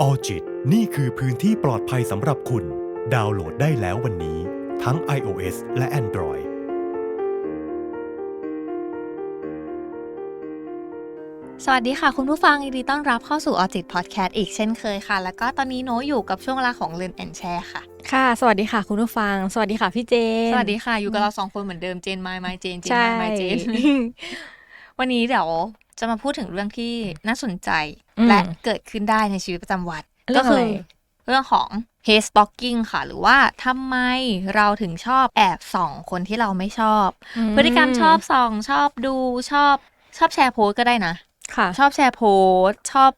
ออจิตนี่คือพื้นที่ปลอดภัยสำหรับคุณ ดาวน์โหลดได้แล้ววันนี้ ทั้ง iOS และ Android สวัสดีค่ะ คุณผู้ฟังยินดีต้อนรับเข้าสู่ออจิตพอดแคสต์อีกเช่นเคยค่ะ แล้วก็ตอนนี้โน้อยู่กับช่วงเวลาของเรือนแอนแชร์ค่ะ ค่ะ สวัสดีค่ะ คุณผู้ฟัง สวัสดีค่ะพี่เจน สวัสดีค่ะ อยู่กับเราสองคนเหมือนเดิมเจนไมล์ไมล์เจนเจนใช่ไมล์ไมล์เจน วันนี้เดี๋ยว จะมาพูดถึงเรื่องที่น่าสนใจอืมและเกิดขึ้นได้ในชีวิตประจำวันเรื่ก็องอะไรคือเรื่องของ hate stalking ค่ะ หรือว่าทำไมเราถึงชอบแอบส่องคนที่เราไม่ชอบ พฤติกรรมชอบส่อง ชอบดูชอบชอบแชร์โพสต์ก็ได้นะค่ะ ชอบแชร์โพสต์ชอบ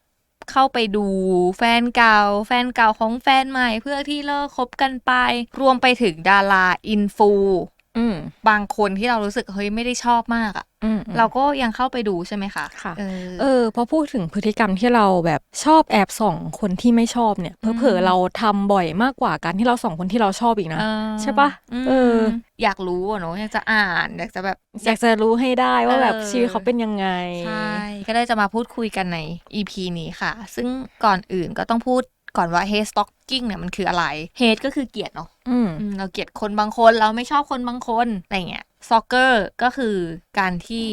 เข้าไปดูแฟนเก่า แฟนเก่าของแฟนใหม่ เพื่อที่เลิกคบกันไป รวมไปถึงดาราอินฟู อืม บางคนที่เรารู้สึกเฮ้ยไม่ได้ชอบมากอะอืมเราก็ยังเข้าไปดูใช่ไหมคะค่ะ เออ เออพอพูดถึงพฤติกรรมที่เราแบบชอบแอบส่องคนที่ไม่ชอบเนี่ยอืม เผลอๆเราทำบ่อยมากกว่าการที่เราส่องคนที่เราชอบอีกนะเออใช่ปะมเออ อยากรู้อะเนาะอยากจะอ่านอยากจะแบบ อยากจะรู้ให้ได้ว่าแบบเออ ชีวิตเขาเป็นยังไง ใช่ ก็ได้จะมาพูดคุยกันใน EP นี้ค่ะ ซึ่งก่อนอื่นก็ต้องพูด ก่อนว่า hate stalking เนี่ยมันคืออะไร hate ก็คือเกลียดเนาะอืมอืมเราเกลียดคนบางคนเราไม่ชอบคนบางคนอะไรเงี้ยซ็อกเกอร์ก็คือการที่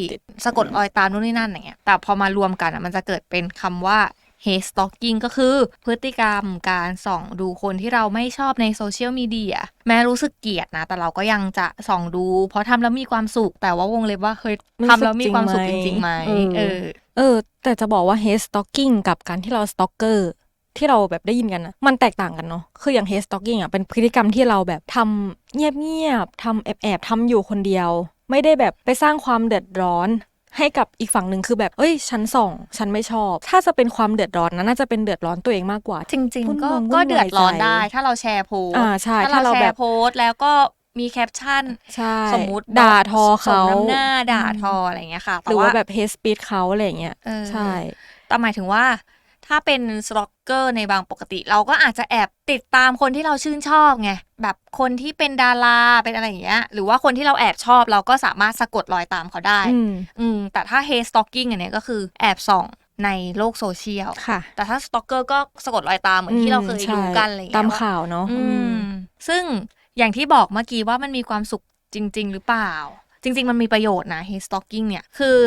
สะกดรอยตามนู่นนี่นั่นอย่างเงี้ย แต่พอมารวมกันอะมันจะเกิดเป็นคำว่า hate stalking ก็คือพฤติกรรมการส่องดูคนที่เราไม่ชอบในโซเชียลมีเดียแม้รู้สึกเกลียดนะ แต่เราก็ยังจะส่องดู เพราะทำแล้วมีความสุข แต่ว่าวงเล็บว่าเคยทำแล้วมีความสุขจริงๆไหมเออเออ เออ แต่จะบอกว่า hate stalking กับการที่เรา stalker ที่เราแบบได้ยินกันนะมันแตกต่างกันเนาะคืออย่าง hate stalking อะเป็นพฤติกรรมที่เราแบบทำเงียบๆทำแอบๆทำอยู่คนเดียว ไม่ได้แบบไปสร้างความเดือดร้อนให้กับอีกฝั่งหนึ่งคือแบบเอ้ยฉันส่องฉันไม่ชอบ ถ้าจะเป็นความเดือดร้อนนะน่าจะเป็นเดือดร้อนตัวเองมากกว่า จริงวุ่นๆก็วายก็เดือดร้อนวุ่นวายใจได้ ถ้าเราแชร์โพสต์อ่าใช่ถ้าถ้าเราเราแชแบบร์โพสต์แล้วก็มีแคปชั่นใช่สมมุติด่าทอสเขามน้ำหน้าด่าทออะไรอย่างเงี้ยค่ะหรือว่าแบบ hate speech เขาอะไรอย่างเงี้ยเออใช่แต่หมายถึงว่า ถ้าเป็นสตอกเกอร์ในบางปกติ เราก็อาจจะแอบติดตามคนที่เราชื่นชอบไง แบบคนที่เป็นดาราเป็นอะไรอย่างเงี้ย หรือว่าคนที่เราแอบชอบเราก็สามารถสะกดรอยตามเขาได้ อืมอืมแต่ถ้า hate stalking อันเนี้ยก็คือแอบส่องในโลกโซเชียลค่ะแต่ถ้าสตอกเกอร์ก็สะกดรอยตามเหมือนที่เราเคยใช่ดูกันอะไรอย่างตาเงี้มยว่าข่าวเนาะอือืมมซึ่งอย่างที่บอกเมื่อกี้ว่ามันมีความสุขจริง ๆ หรือเปล่า จริง ๆ มันมีประโยชน์นะ hate stalking เนี่ย คือ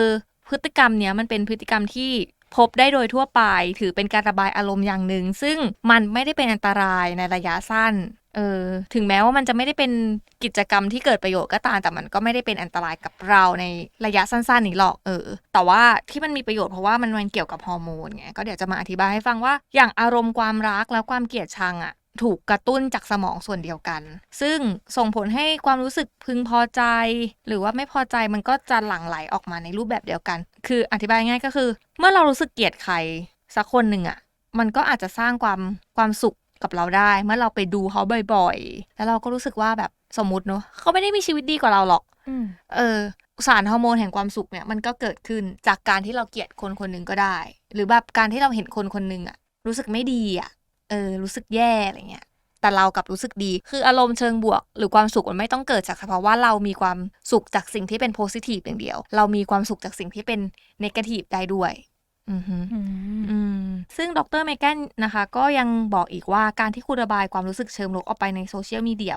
พฤติกรรมเนี้ยมันเป็นพฤติกรรมที่ พบได้โดยทั่วไป ถือเป็นการระบายอารมณ์อย่างหนึ่ง ซึ่งมันไม่ได้เป็นอันตรายในระยะสั้นเออถึงแม้ว่ามันจะไม่ได้เป็นกิจกรรมที่เกิดประโยชน์ก็ตามแต่มันก็ไม่ได้เป็นอันตรายกับเราในระยะสั้นๆนี้หรอกเออ แต่ว่าที่มันมีประโยชน์เพราะว่ามันมันเกี่ยวกับฮอร์โมนไงก็เดี๋ยวจะมาอธิบายให้ฟังว่าอย่างอารมณ์ความรักแล้วความเกลียดชังอะ ถูกกระตุ้นจากสมองส่วนเดียวกัน ซึ่งส่งผลให้ความรู้สึกพึงพอใจ หรือว่าไม่พอใจมันก็จะหลั่งไหลออกมาในรูปแบบเดียวกัน คืออธิบายง่ายก็คือ เมื่อเรารู้สึกเกลียดใครสักคนหนึ่งอะมันก็อาจจะสร้างความความสุขกับเราได้ เมื่อเราไปดูเขาบ่อยๆ แล้วเราก็รู้สึกว่าแบบสมมติเนอะเขาไม่ได้มีชีวิตดีกว่าเราหรอกอเออสารฮอร์โมนแห่งความสุขเนี่ยมันก็เกิดขึ้นจากการที่เราเกลียดคนคนหนึ่งก็ได้ หรือแบบการที่เราเห็นคนคนหนึ่งอะรู้สึกไม่ดีอะ เออรู้สึกแย่อะไรเงี้ยแต่เรากลับรู้สึกดี คืออารมณ์เชิงบวก หรือความสุขมันไม่ต้องเกิดจากเฉพาะว่าเรามีความสุขจากสิ่งที่เป็นโพซิทีฟอย่างเดียว เรามีความสุขจากสิ่งที่เป็นเนกาทีฟได้ด้วยอือฮึอืมอืมซึ่งดรเมแกนนะคะ ก็ยังบอกอีกว่าการที่คุณระบายความรู้สึกเชิงลบออกไปในโซเชียลมีเดีย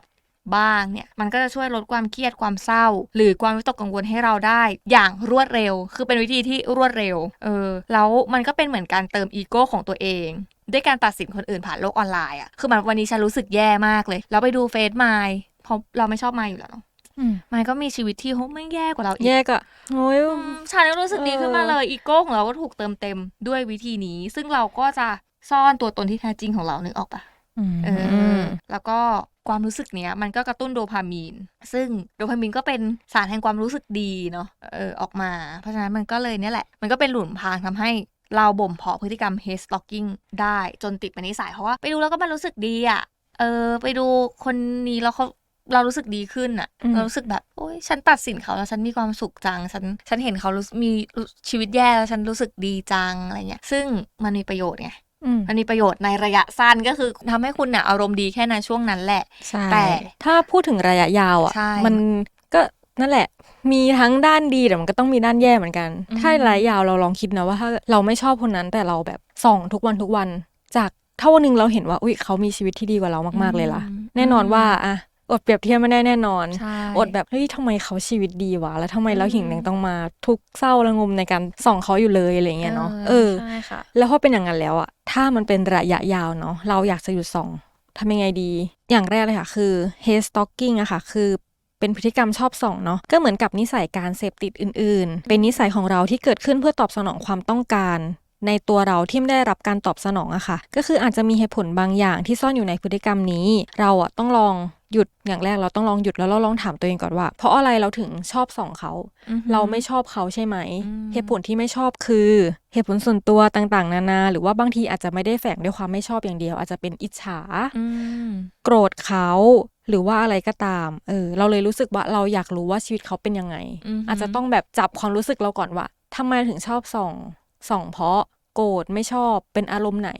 บ้างเนี่ย มันก็จะช่วยลดความเครียดความเศร้า หรือความวิตกกังวลให้เราได้ อย่างรวดเร็ว คือเป็นวิธีที่รวดเร็ว เออ แล้วมันก็เป็นเหมือนการเติมอีโก้ของตัวเอง ด้วยการตัดสินคนอื่นผ่านโลกออนไลน์อะคือมันวันนี้ฉันรู้สึกแย่มากเลยแล้วไปดูเฟซไมล์เพราะเราไม่ชอบไมล์อยู่แล้วเนาะอืมไมล์ก็มีชีวิตที่โหไม่แย่กว่าเราอีกแยกอะโอ้ยอืมฉันก็รู้สึกดีขึ้นมาเลยอีโก้ของเราก็ถูกเติมเต็มด้วยวิธีนี้ ซึ่งเราก็จะซ่อนตัวตนที่แท้จริงของเรานึกออกปะเออแล้วก็ความรู้สึกเนี้ยมันก็กระตุ้นโดพามีน ซึ่งโดพามีนก็เป็นสารแห่งความรู้สึกดีเนาะเออออกมา เพราะฉะนั้นมันก็เลยเนี่ยแหละ มันก็เป็นหลุมพรางทำให้ เราบ่มเพาะพฤติกรรม hate stalking ได้จนติดเป็นนิสัยเพราะว่าไปดูแล้วก็มันรู้สึกดีอะเออ ไปดูคนนี้แล้วเขาเรารู้สึกดีขึ้นอะอืมเรารู้สึกแบบโอ้ยฉันตัดสินเขาแล้วฉันมีความสุขจัง ฉันฉันเห็นเขารู้มีชีวิตแย่แล้วฉันรู้สึกดีจังอะไรเงี้ย ซึ่งมันมีประโยชน์ไงอืมมันมีประโยชน์ในระยะสั้นก็คือทำให้คุณเนี่ยอารมณ์ดีแค่ในช่วงนั้นแหละใช่แต่ถ้าพูดถึงระยะยาวอะใช่มันก็ นั่นแหละ มีทั้งด้านดีแต่มันก็ต้องมีด้านแย่เหมือนกันอืมถ้าระยะยาวเราลองคิดนะว่าถ้าเราไม่ชอบคนนั้นแต่เราแบบส่องทุกวันทุกวัน จากถ้าวันหนึ่งเราเห็นว่าอุ้ยเขามีชีวิตที่ดีกว่าเรามากๆเลยล่ะอืมแน่นอนว่าอะอดเปรียบเทียบไม่ได้แน่นอนใช่อดแบบเฮ้ยทำไมเขาชีวิตดีวะ แล้วทำไมเราหิงยังต้องมาทุกข์เศร้าระงมในการส่องเขาอยู่เลยอะไรเงี้ยเนาะเออใช่ค่ะแล้วพอเป็นอย่างนั้นแล้วอะถ้ามันเป็นระยะยาวเนาะเราอยากจะหยุดส่องทำยังไงดี อย่างแรกเลยค่ะ คือ hate stalking อะค่ะ คือ เป็นพฤติกรรมชอบส่องเนาะก็เหมือนกับนิสัยการเสพติดอื่น ๆ เป็นนิสัยของเราที่เกิดขึ้นเพื่อตอบสนองความต้องการในตัวเราที่ไม่ได้รับการตอบสนองอะค่ะ ก็คืออาจจะมีเหตุผลบางอย่างที่ซ่อนอยู่ในพฤติกรรมนี้ เราอะต้องลองหยุดอย่างแรกเราต้องลองหยุดแล้วเราลองถามตัวเองก่อนว่า เพราะอะไรเราถึงชอบส่องเขาอือหือเราไม่ชอบเขาใช่ไหมอืมเหตุผลที่ไม่ชอบคือ เหตุผลส่วนตัวต่างๆ นานา หรือว่าบางทีอาจจะไม่ได้แฝงด้วยความไม่ชอบอย่างเดียว อาจจะเป็นอิจฉาอืมโกรธเขา หรือว่าอะไรก็ตาม เออ เราเลยรู้สึกว่าเราอยากรู้ว่าชีวิตเขาเป็นยังไงอือหือออาจจะต้องแบบจับความรู้สึกเราก่อนว่าทำไมถึงชอบส่องส่องเพราะโกรธไม่ชอบเป็นอารมณ์ไหน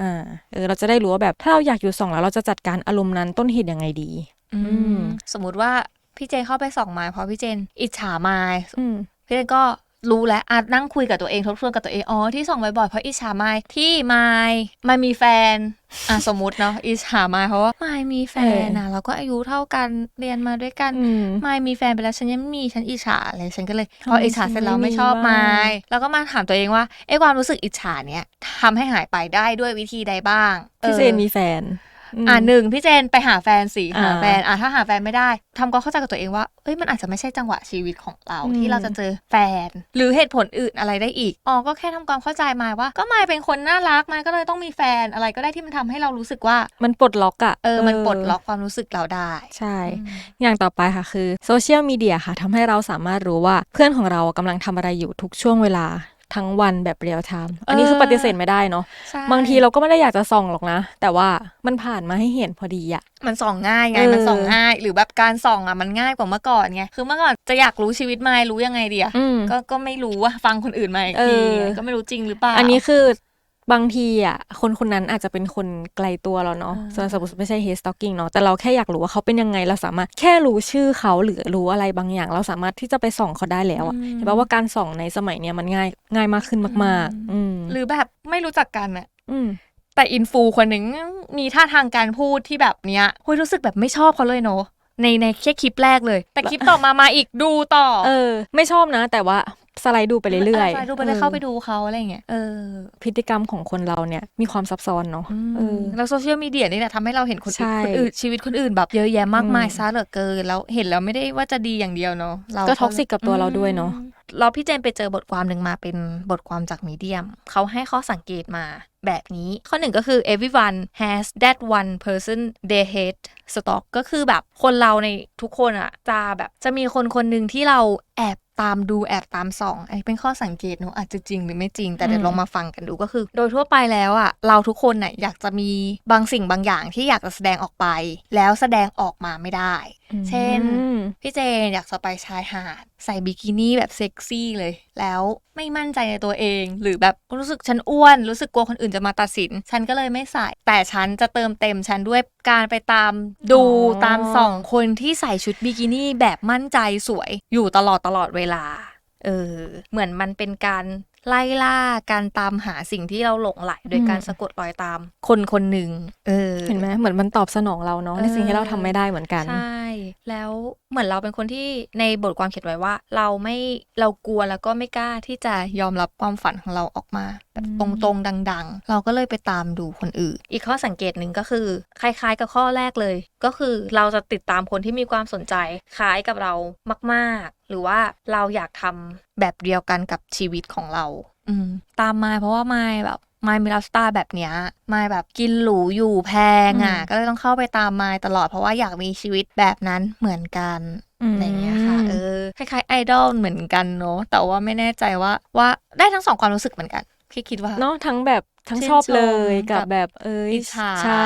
อ่า เออ เราจะได้รู้ว่าแบบถ้าเราอยากอยู่ส่องแล้วเราจะจัดการอารมณ์นั้นต้นเหตุยังไงดี อืมมสมมุติว่าพี่เจนเข้าไปส่องไม้เพราะพี่เจนอิจฉาไม้อืมพี่เจนก็ รู้แล้วอานั่งคุยกับตัวเองทบทวนกับตัวเองอ๋อที่ส่องบ่อยๆเพราะอิจฉาไม้ที่ไม้ไม่มีแฟนอะสมมุติเนาะอิจฉาไม้เพราะว่าไม้มีแฟนนะเราก็อายุเท่ากันเรียนมาด้วยกันอืมไม่มีแฟนไปแล้วฉันยังไม่มีฉันอิจฉาเลยฉันก็เลยทำไมพออิจฉาเสร็จแล้วฉันไม่ไม่ชอบมีไม้บ้างแล้วก็มาถามตัวเองว่าไอ้ความรู้สึกอิจฉาเนี้ยทำให้หายไปได้ด้วยวิธีใดบ้างพี่เจนออมีแฟนม อ่าหนึ่งพี่เจนไปหาแฟนสิหาอ่าแฟนอะถ้าหาแฟนไม่ได้ทำความเข้าใจกับตัวเองว่าเอ้ยมันอาจจะไม่ใช่จังหวะชีวิตของเราอืมที่เราจะเจอแฟน หรือเหตุผลอื่นอะไรได้อีกอ๋อก็แค่ทำความเข้าใจมายว่า ก็มายเป็นคนน่ารักมายก็เลยต้องมีแฟนอะไรก็ได้ที่มันทำให้เรารู้สึกว่ามันปลดล็อกอะเออมันปลดล็อกความรู้สึกเราได้ ใช่ อย่างต่อไปค่ะคือโซเชียลมีเดียค่ะทำให้เราสามารถรู้ว่าเพื่อนของเรากำลังทำอะไรอยู่ทุกช่วงเวลา ทั้งวันแบบเรียลไทม์อันนี้คือเออปฏิเสธไม่ได้เนาะใช่บางทีเราก็ไม่ได้อยากจะส่องหรอกนะ แต่ว่ามันผ่านมาให้เห็นพอดีอะมันส่องง่ายไงเออมันส่องง่าย หรือแบบการส่องอะมันง่ายกว่าเมื่อก่อนไงคือเมื่อก่อนจะอยากรู้ชีวิตมายรู้ยังไงดีอะอืมก็ก็ไม่รู้ว่าฟังคนอื่นมาอีกเอทีอก็ไม่รู้จริงหรือเปล่าอันนี้คือ บางทีอะคนคนนั้นอาจจะเป็นคนไกลตัวเราเนาะอ่าส่วนสมมติไม่ใช่ hate stalking เนาะแต่เราแค่อยากรู้ว่าเขาเป็นยังไงเราสามารถแค่รู้ชื่อเขาหรือรู้อะไรบางอย่าง เราสามารถที่จะไปส่องเขาได้แล้วอะเห็นปะว่าการส่องในสมัยเนี้ยมันง่ายง่ายมากขึ้นมากๆอืมหรือแบบไม่รู้จักกันอะอืมแต่อินฟูคนหนึ่งมีท่าทางการพูดที่แบบเนี้ยคุยรู้สึกแบบไม่ชอบเขาเลยเนาะในในแค่คลิปแรกเลย แต่คลิปต่อมามาอีกดูต่อ เออ ไม่ชอบนะ แต่ว่า สไลด์ดูไปเรื่อยใช่ดูไปเลยออเข้าไปดูเขาอะไรอย่างเงี้ยเออพฤติกรรมของคนเราเนี่ยมีความซับซ้อนเนาะเออแล้วโซเชียลมีเดียนี่แหละทำให้เราเห็นคนใช่อื่นคนอื่นชีวิตคนอื่นแบบเยอะแยะมากมายอืมซะเหลือเกินแล้วเห็นแล้วไม่ได้ว่าจะดีอย่างเดียวเนาะเราก็ท็อกซิกกับตัวเราด้วยเนอะอืมเราพี่เจนไปเจอบทความหนึ่งมาเป็นบทความจากมีเดียม เขาให้ข้อสังเกตมาแบบนี้ ข้อหนึ่งก็คือ everyone has that one person they hate stalk ก็คือแบบคนเราในทุกคนอะจะแบบจะมีคนคนหนึ่งที่เราแอบ ตามดูแอบตามส่องอันนี้เป็นข้อสังเกตเนอะอาจจะจริงหรือไม่จริง แต่เดี๋ยวอืมลองมาฟังกันดูก็คือ โดยทั่วไปแล้วอะเราทุกคนน่ะอยากจะมีบางสิ่งบางอย่างที่อยากจะแสดงออกไป แล้วแสดงออกมาไม่ได้ เช่นอืมพี่เจนอยากจะไปชายหาด ใส่บิกินี่แบบเซ็กซี่เลย แล้วไม่มั่นใจในตัวเอง หรือแบบรู้สึกฉันอ้วน รู้สึกกลัวคนอื่นจะมาตัดสิน ฉันก็เลยไม่ใส่ แต่ฉันจะเติมเต็มฉันด้วยการไปตามดูอ๋อตามส่องคนที่ใส่ชุดบิกินี่แบบมั่นใจสวยอยู่ตลอดตลอดเวลา เออ เหมือนมันเป็นการไล่ล่าการตามหาสิ่งที่เราหลงไหลโดยการสะกดรอยตามคนคนหนึ่งเออ เห็นไหมเหมือนมันตอบสนองเราเนาะในสิ่งที่เราทำไม่ได้เหมือนกัน ใช่ แล้วเหมือนเราเป็นคนที่ในบทความเขียนไว้ว่า เราไม่เรากลัวแล้วก็ไม่กล้าที่จะยอมรับความฝันของเราออกมาแบบอืตมรงๆดัง ๆ เราก็เลยไปตามดูคนอื่น อีกข้อสังเกตหนึ่งก็คือ คล้ายๆ กับข้อแรกเลย ก็คือเราจะติดตามคนที่มีความสนใจคล้ายกับเรามาก ๆ หรือว่าเราอยากทำแบบเดียวกันกับชีวิตของเรา อืมตามมาเพราะว่าไม่แบบ มายมีไลฟ์สไตล์แบบเนี้ยมายแบบกินหรูอยู่แพงอะอืมก็เลยต้องเข้าไปตามมายตลอดเพราะว่าอยากมีชีวิตแบบนั้นเหมือนกันอืมอะไรอย่างเงี้ยค่ะเออคล้ายๆไอดอลเหมือนกันเนาะแต่ว่าไม่แน่ใจว่าว่าได้ทั้งสองความรู้สึกเหมือนกันคิดคิดว่าเนาะทั้งแบบทั้งชื่นชอบเลยชมกับกับแบบเอ้ยอิจฉาใช่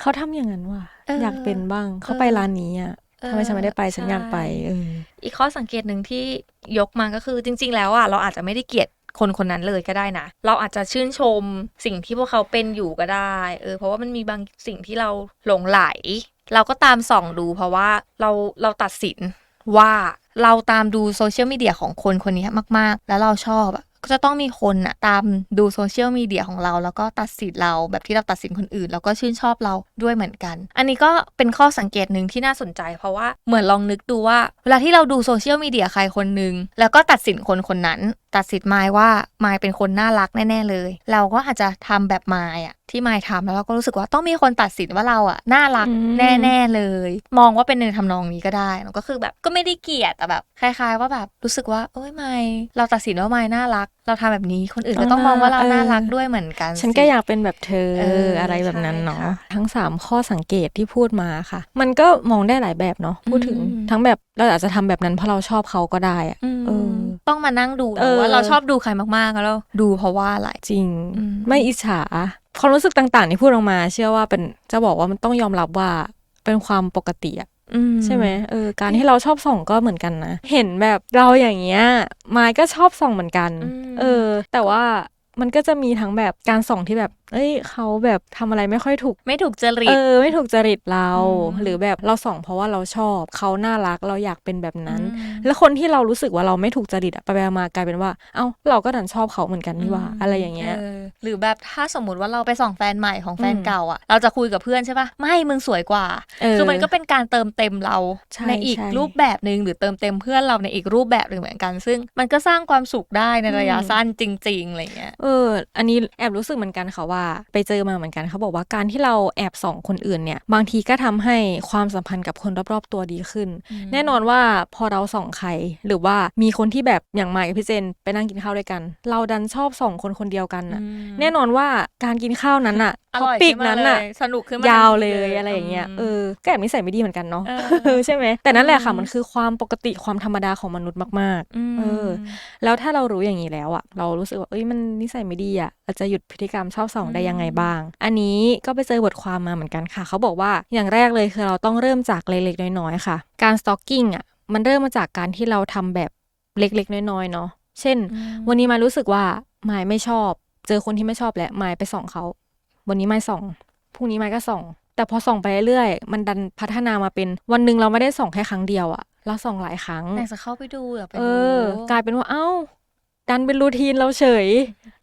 เขาทำอย่างนั้นว่ะเอออยากเป็นบ้างเขาเออไปร้านนี้อะทำไมฉันไม่ได้ไปฉันอยากไปเอออีกข้อสังเกตหนึ่งที่ยกมาก็คือจริง ๆ แล้วอะเราอาจจะไม่ได้เกลียด คนคนนั้นเลยก็ได้นะ เราอาจจะชื่นชมสิ่งที่พวกเขาเป็นอยู่ก็ได้ เออ เพราะว่ามันมีบางสิ่งที่เราหลงไหล เราก็ตามส่องดูเพราะว่าเราเราตัดสินว่าเราตามดูโซเชียลมีเดียของคนคนนี้มาก ๆ แล้วเราชอบอะก็จะต้องมีคนอะตามดูโซเชียลมีเดียของเรา แล้วก็ตัดสินเราแบบที่เราตัดสินคนอื่น แล้วก็ชื่นชอบเราด้วยเหมือนกัน อันนี้ก็เป็นข้อสังเกตหนึ่งที่น่าสนใจ เพราะว่าเหมือนลองนึกดูว่า เวลาที่เราดูโซเชียลมีเดียใครคนหนึ่งแล้วก็ตัดสินคนคนนั้นตัดสินมายว่ามายเป็นคนน่ารักแน่ ๆ เลย เราก็อาจจะทำแบบมายอะที่มายทำแล้วเราก็รู้สึกว่าต้องมีคนตัดสินว่าเราอะน่ารักอืมแน่ๆเลย มองว่าเป็นในทำนองนี้ก็ได้มันก็คือแบบก็ไม่ได้เกลียดแต่แบบคล้าย ๆ ว่าแบบรู้สึกว่าเอ้ยไม่เราตัดสินว่าไม่น่ารัก เราทำแบบนี้คนอื่นก็ต้องมองว่าเราเออน่ารักด้วยเหมือนกัน ฉันสิก็อยากเป็นแบบเธอเออออะไรแบบนั้นเนาะใช่ค่ะทั้งสามข้อสังเกตที่พูดมาค่ะ มันก็มองได้หลายแบบเนาะพูดถึงอืมทั้งแบบเราอาจจะทำแบบนั้นเพราะเราชอบเขาก็ได้อะอืมเออต้องมานั่งดูเออว่าเราชอบดูใครมากๆแล้วดูเพราะว่าอะไรจริงอืมไม่อิจฉาความรู้สึกต่างๆที่พูดออกมา เชื่อว่าเป็นจะบอกว่ามันต้องยอมรับว่าเป็นความปกติอะอื ใช่ไหมเออการที่เราชอบส่องก็เหมือนกันนะ เห็นแบบเราอย่างเงี้ยมายก็ชอบส่องเหมือนกัน เออ แต่ว่า มันก็จะมีทั้งแบบการส่องที่แบบ เอ้ยเขาแบบทำอะไรไม่ค่อยถูก ไม่ถูกจริต เออ ไม่ถูกจริตเราอืมหรือแบบเราส่องเพราะว่าเราชอบเขาน่ารักเราอยากเป็นแบบนั้นอืมแล้วคนที่เรารู้สึกว่าเราไม่ถูกจริตอะไปไปมากลายเป็นว่า เอ้าเราก็ดันชอบเขาเหมือนกันนี่หว่าอะไรอย่างเงี้ยอหรือแบบถ้าสมมติว่าเราไปส่องแฟนใหม่ของแฟนอืมเก่าอะเราจะคุยกับเพื่อนใช่ปะไม่มึงสวยกว่าเออคือมันก็เป็นการเติมเต็มเราใช่อีกใช่รูปแบบหนึ่งหรือเติมเต็มเพื่อนเราในอีกรูปแบบหนึ่งเหมือนกัน ซึ่งมันก็สร้างความสุขได้ในระยะอืมสั้นจริงๆอะไรเงี้ยเออ อันนี้แอบรู้สึกเหมือนกันค่ะว่า ไปเจอมาเหมือนกันเขาบอกว่าการที่เราแอบส่องคนอื่นเนี่ย บางทีก็ทำให้ความสัมพันธ์กับคนรอบๆตัวดีขึ้นอืมแน่นอนว่าพอเราส่องใคร หรือว่ามีคนที่แบบอย่างมายกับพี่เจนไปนั่งกินข้าวด้วยกัน เราดันชอบส่องคนคนเดียวกันน่ะอืมแน่นอนว่าการกินข้าวนั้นอะอท็อร่อยปิกขึ้มานั้นอะเลยสนุกขึ้นมายาวทันเลทียอะไรอย่างเงี้ยมเออก็แอบนิสัยไม่ดีเหมือนกันเนาะเออเออใช่ไหมแต่นั่นแหละค่ะอืมมันคือความปกติความธรรมดาของมนุษย์มากๆมเออแล้วถ้าเรารู้อย่างนี้แล้วอะเรารู้สึกว่าเอ้ยมันนิสัยไม่ดีอะเราจะหยุดพฤติกรรมชอบส่องได้ยังไงบ้าง อันนี้ก็ไปเจอบทความมาเหมือนกันค่ะ เขาบอกว่าอย่างแรกเลยคือเราต้องเริ่มจากเล็กๆน้อยๆค่ะ การ stalking อะมันเริ่มมาจากการที่เราทำแบบเล็กๆน้อยๆเนาะเช่นอืมวันนี้มายรู้สึกว่ามายไม่ชอบ เจอคนที่ไม่ชอบแล้วมายไปส่องเขา วันนี้มายส่องพรุ่งนี้มายก็ส่อง แต่พอส่องไปเรื่อยๆมันดันพัฒนามาเป็นวันหนึ่งเราไม่ได้ส่องแค่ครั้งเดียวอะเราส่องหลายครั้งอยากจะเข้าไปดูอยากไปเอดูอกลายเป็นว่าเอ้า ดันเป็นรูทีนเราเฉย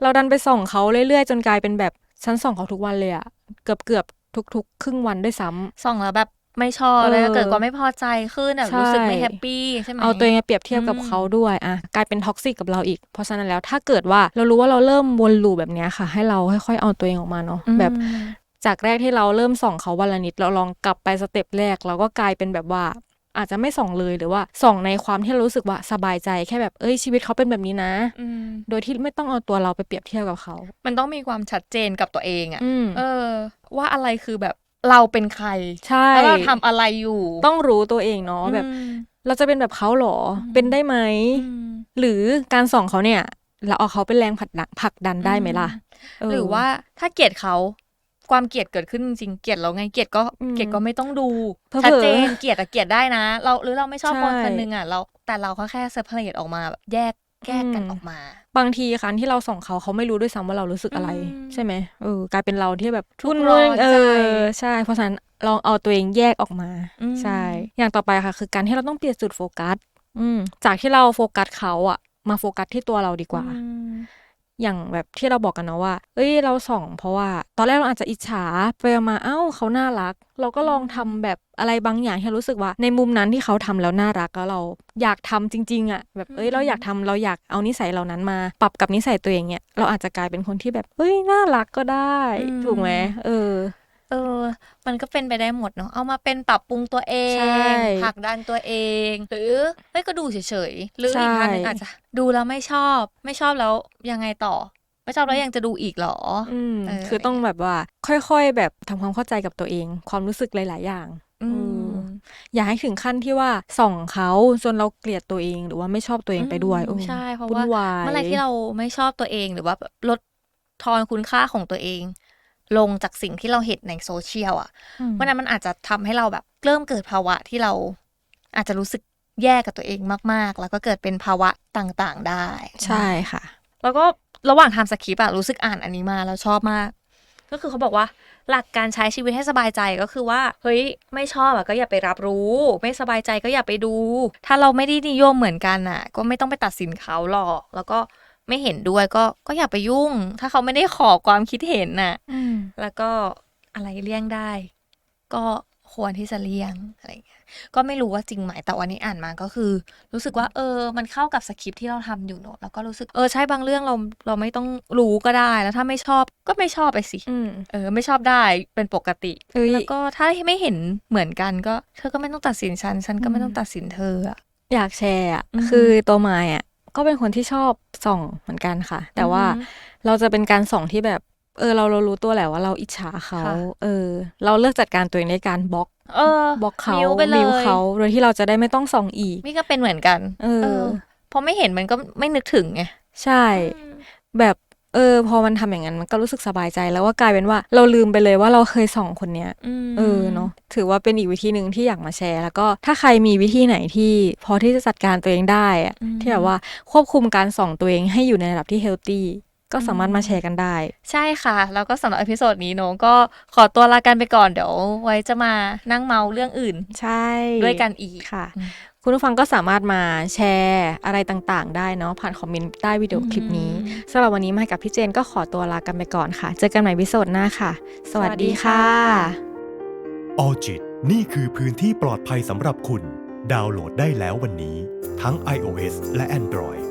เราดันไปส่องเขาเรื่อยๆ จนกลายเป็นแบบฉันส่องเขาทุกวันเลยอะเกือบเกือบๆทุก ๆ ครึ่งวันด้วยซ้ำ ส่องแล้วแบบไม่ชอบเออเลยเกิดความไม่พอใจขึ้นแบบใช่รู้สึกไม่แฮปปี้ใช่ไหม เอาตัวเองมาเปรียบเทียบกับอืม เขาด้วยอะกลายเป็นท็อกซิกกับเราอีก เพราะฉะนั้นแล้วถ้าเกิดว่าเรารู้ว่าเราเริ่มวนลูปแบบเนี้ยค่ะ ให้เราค่อยๆเอาตัวเองออกมาเนาะอืม แบบจากแรกที่เราเริ่มส่องเขาวันละนิดเราลองกลับไปสเต็ปแรกเราก็กลายเป็นแบบว่า อาจจะไม่ส่องเลยหรือว่าส่องในความที่เรารู้สึกว่าสบายใจแค่แบบเอ้ยชีวิตเขาเป็นแบบนี้นะอืมโดยที่ไม่ต้องเอาตัวเราไปเปรียบเทียบกับเขา มันต้องมีความชัดเจนกับตัวเองอะอืมเออ ว่าอะไรคือแบบเราเป็นใครใช่แล้วเราทำอะไรอยู่ ต้องรู้ตัวเองเนาะแบบอืมเราจะเป็นแบบเขาเหรออืมเป็นได้ไหมอืมหรือการส่องเขาเนี่ยเราเอาเขาเป็นแรงผลักดันผลักดันได้ไหมล่ะเหรือว่าถ้าเกลียดเขา ความเกลียดเกิดขึ้นจริงๆเกลียดเราไงเกลียดก็อืมเกลียดก็ไม่ต้องดูเผลอๆชัดเจนเกลียดอะเกลียดได้นะ เราหรือเราไม่ชอบใช่คนคนหนึงอะเราแต่เราก็แค่เซ p เ r รตออกมาแบบแยกแยกกันอืมออกมา บางทีการที่เราส่องเขาเขาไม่รู้ด้วยซ้ำว่าเรารู้สึกอะไร อืมใช่ไหมเออกลายเป็นเราที่แบบทุกข์วุ่นร้วาอยนเอใจอใช่ เพราะฉะนั้นลองเอาตัวเองแยกออกมา อืม ใช่ อย่างต่อไปค่ะ คือการที่เราต้องเปลี่ยนจุดโฟกัส อืมจากที่เราโฟกัสเขาอะมาโฟกัสที่ตัวเราดีกว่า อืม อย่างแบบที่เราบอกกันเนาะว่า เอ้ยเราส่อง เพราะว่า ตอนแรกเราอาจจะอิจฉาไปมาเอ้าเขาน่ารัก เราก็ลองทำแบบอะไรบางอย่างที่เรารู้สึกว่า ในมุมนั้นที่เขาทำแล้วน่ารักแล้วเราอยากทำจริง ๆอะแบบเอ้ยเราอยากทำเราอยากเอานิสัยเหล่านั้นมา ปรับกับนิสัยตัวเองเนี่ยเราอาจจะกลายเป็นคนที่แบบเอ้ยน่ารักก็ได้อืมถูกไหมเออเออ มันก็เป็นไปได้หมดเนาะ เอามาเป็นปรับปรุงตัวเองใช่ผลักดันตัวเอง หรือเฮ้ยก็ดูเฉยๆ หรืออีกใช่ทางหนึงอาจจะดูแล้วไม่ชอบ ไม่ชอบแล้วยังไงต่อ ไม่ชอบแล้วยังจะดูอีกเหรออืมเออคือต้องแบบว่า ค่อยๆ แบบทำความเข้าใจกับตัวเอง ความรู้สึกหลาย ๆ อย่างอืเอมออย่าให้ถึงขั้นที่ว่าส่องเขาจนเราเกลียดตัวเองหรือว่าไม่ชอบตัวเองไปด้วยอืมโอ้ใช่เพราะวุ่ว่านวายเมื่อไหรที่เราไม่ชอบตัวเองหรือว่าแบบลดทอนคุณค่าของตัวเอง ลงจากสิ่งที่เราเห็นในโซเชียลอะอืมเมื่อนั้นมันอาจจะทำให้เราแบบเริ่มเกิดภาวะที่เราอาจจะรู้สึกแย่กับตัวเองมาก ๆ แล้วก็เกิดเป็นภาวะต่างๆได้ ใช่ค่ะ แล้วก็ระหว่างทำสคริปต์อะรู้สึกอ่านอันนี้มาแล้วชอบมาก ก็คือเขาบอกว่าหลักการใช้ชีวิตให้สบายใจก็คือว่า เฮ้ย ไม่ชอบอะก็อย่าไปรับรู้ ไม่สบายใจก็อย่าไปดู ถ้าเราไม่ได้นิยมเหมือนกันอะก็ไม่ต้องไปตัดสินเขาหรอก แล้วก็ ไม่เห็นด้วยก็ก็อย่าไปยุ่ง ถ้าเขาไม่ได้ขอความคิดเห็นน่ะอืมแล้วก็อะไรเลี่ยงได้ ก็ควรที่จะเลี่ยงอะไรอย่างเงี้ยก็ไม่รู้ว่าจริงไหมแต่วันนี้อ่านมาก็คือ รู้สึกว่า เออ มันเข้ากับสคริปต์ที่เราทำอยู่เนอะแล้วก็รู้สึกเออใช่บางเรื่องเราเราไม่ต้องรู้ก็ได้ แล้วถ้าไม่ชอบก็ไม่ชอบไปสิอืมเออ ไม่ชอบได้เป็นปกติเอ้ยแล้วก็ถ้าไม่เห็นเหมือนกันก็ เธอก็ไม่ต้องตัดสินฉันฉันก็ไม่ต้องตัดสินเธออะอยากแชร์อะอือหือคือตัวไมายอะ ก็เป็นคนที่ชอบส่องเหมือนกันค่ะ แต่ว่าอือหือเราจะเป็นการส่องที่แบบ เออ เราเรารู้ตัวแหละว่าเราอิจฉาเขาค่ะเออ เราเลือกจัดการตัวเองในการบล็อกเออบล็อกเขามิวไปเลยมิวเขาโดยที่เราจะได้ไม่ต้องส่องอีกนี่ก็เป็นเหมือนกัน เออพอไม่เห็นมันก็ไม่นึกถึงไงใช่ แบบ เออ พอมันทำอย่างนั้นมันก็รู้สึกสบายใจแล้วว่ากลายเป็นว่าเราลืมไปเลยว่าเราเคยส่องคนเนี้ยมเออเนาะถือว่าเป็นอีกวิธีหนึ่งที่อยากมาแชร์ แล้วก็ถ้าใครมีวิธีไหนที่พอที่จะจัดการตัวเองได้อะอืมที่แบบว่าควบคุมการส่องตัวเองให้อยู่ในระดับที่เฮลตี้ก็สามารถมาแชร์กันได้ ใช่ค่ะ แล้วก็สำหรับเอพิโซดนี้เนอะก็ขอตัวลากันไปก่อนเดี๋ยวไว้จะมานั่งเมาเรื่องอื่น ใช่ ด้วยกันอีกค่ะอืม คุณผู้ฟังก็สามารถมาแชร์อะไรต่างๆ ได้เนาะผ่านคอมเมนต์ใต้วิดีโอคลิปนี้อืมสำหรับวันนี้มากับพี่เจนก็ขอตัวลากันไปก่อนค่ะ เจอกันใหม่วิดีโอหน้าค่ะ สวัสดีค่ะออจิตนี่คือพื้นที่ปลอดภัยสำหรับคุณ ดาวน์โหลดได้แล้ววันนี้ ทั้ง iOS และ Android